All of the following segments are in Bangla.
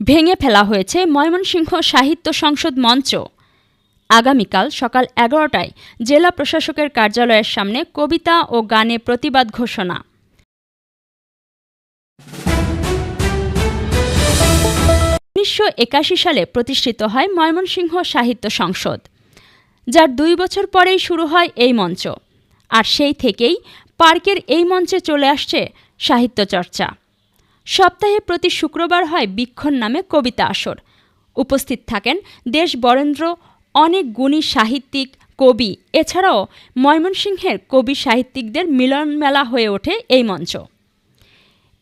ভেঙে ফেলা হয়েছে ময়মনসিংহ সাহিত্য সংসদ মঞ্চ। আগামীকাল সকাল এগারোটায় জেলা প্রশাসকের কার্যালয়ের সামনে কবিতা ও গানে প্রতিবাদ ঘোষণা। উনিশশো একাশি সালে প্রতিষ্ঠিত হয় ময়মনসিংহ সাহিত্য সংসদ, যার দুই বছর পরেই শুরু হয় এই মঞ্চ। আর সেই থেকেই পার্কের এই মঞ্চে চলে আসছে সাহিত্য চর্চা। সপ্তাহে প্রতি শুক্রবার হয় বীক্ষণ নামে কবিতা আসর। উপস্থিত থাকেন দেশ বরেন্দ্র, অনেক গুণী সাহিত্যিক, কবি। এছাড়াও ময়মনসিংহের কবি সাহিত্যিকদের মিলন মেলা হয়ে ওঠে এই মঞ্চ।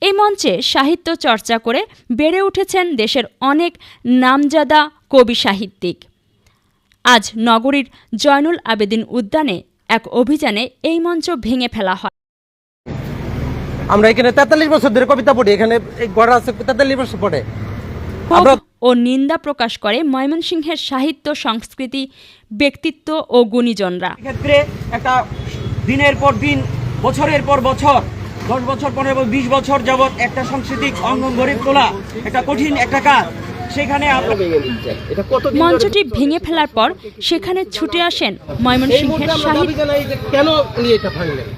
এই মঞ্চে সাহিত্য চর্চা করে বেড়ে উঠেছেন দেশের অনেক নামজাদা কবি সাহিত্যিক। আজ নগরীর জয়নুল আবেদিন উদ্যানে এক অভিযানে এই মঞ্চ ভেঙে ফেলা হয়। আমরা এখানে তেতাল্লিশ বছর ধরে কবিতা পড়ি এখানে এই গড়া আছে তেতাল্লিশ বছর পড়ে। আমরা ও নিন্দা প্রকাশ করে ময়মনসিংহের সাহিত্য সংস্কৃতি ব্যক্তিত্ব ও গুণীজনরা। ক্ষেত্রে একটা দিনের পর দিন বছরের পর বছর দশ বছর পনেরো বিশ বছর যাবৎ একটা সাংস্কৃতিক অঙ্গন গড়ে তোলা একটা কঠিন একটা কাজ। সেখানে মঞ্চটি ভেঙে ফেলার পর সেখানে ছুটে আসেন ময়মনসিংহের সাহিত্য কেন উনি এটা ভাঙলেন?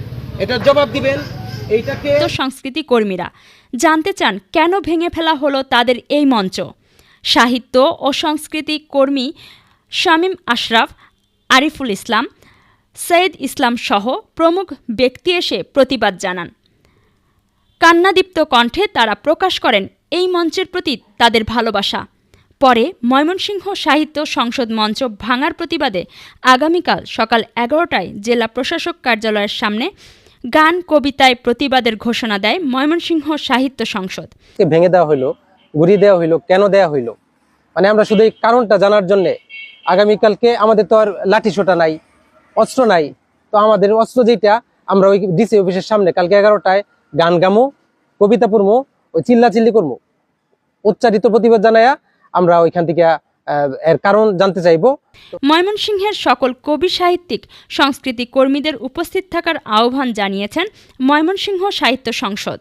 এটার জবাব দিবেন এইটাকে সংস্কৃতি কর্মীরা জানতে চান কেন ভেঙে ফেলা হলো তাদের এই মঞ্চ। সাহিত্য ও সংস্কৃতি কর্মী শামীম আশরাফ, আরিফুল ইসলাম, সৈয়দ ইসলাম সহ প্রমুখ ব্যক্তি এসে প্রতিবাদ জানান। কান্নাদীপ্ত কণ্ঠে তারা প্রকাশ করেন এই মঞ্চের প্রতি তাদের ভালোবাসা। পরে ময়মনসিংহ সাহিত্য সংসদ মঞ্চ ভাঙার প্রতিবাদে আগামীকাল সকাল এগারোটায় জেলা প্রশাসক কার্যালয়ের সামনে গান, কবিতায় প্রতিবাদের ঘোষণা দেয় ময়মনসিংহ সাহিত্য সংসদ। ভেঙে দেওয়া হইল ঘুরিয়ে দেওয়া হইল, কেন দেওয়া হইল? মানে আমরা শুধু এই কারণটা জানার জন্যে আগামীকালকে আমাদের তো আর লাঠি সোটা নাই, অস্ত্র নাই, তো আমাদের অস্ত্র যেটা আমরা ওই ডিসি অফিসের সামনে কালকে এগারোটায় গান গামো, কবিতা পড়মো, ওই চিল্লা চিল্লি করব উচ্চারিত প্রতিবাদ জানায়া আমরা ওইখান থেকে এর কারণ জানতে চাইব। ময়মনসিংহের সকল কবি সাহিত্যিক, সংস্কৃতি কর্মীদের উপস্থিত থাকার আহ্বান জানিয়েছেন ময়মনসিংহ সাহিত্য সংসদ।